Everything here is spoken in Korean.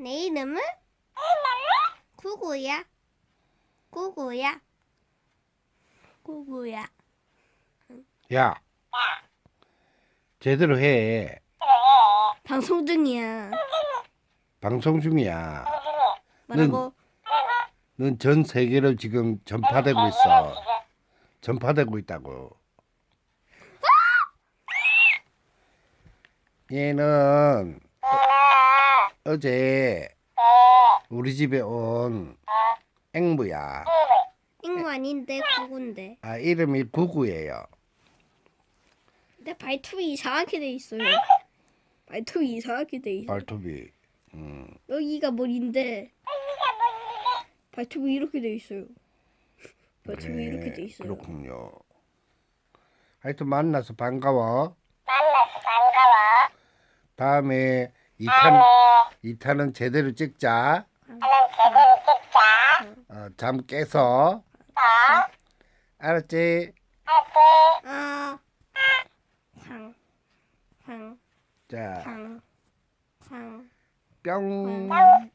내 이름은 구구야. 구구야. 구구야. 야, 제대로 해. 방송 중이야. 방송 중이야. 뭐라고? 넌 전 세계로 지금 전파되고 있어. 전파되고 있다고. 얘는 어제 우리 집에 온 앵무야. 잉무 아닌데 구구인데. 아 이름이 구구예요. 내 발톱이 이상하게 돼 있어요. 발톱이 이상하게 돼 있어. 발톱이. 음. 여기가 머리인데 발톱이 이렇게 돼 있어요. 발톱이 네, 이렇게 돼 있어요. 그렇군요. 하여튼 만나서 반가워. 만나서 반가워. 다음에 2탄, 2탄은 제대로 찍자. 나는 제대로 찍자. 어, 잠 깨서. 어? 알았지? 알지? 아, 황, 황, 자, 황, 황, 뿅. 황.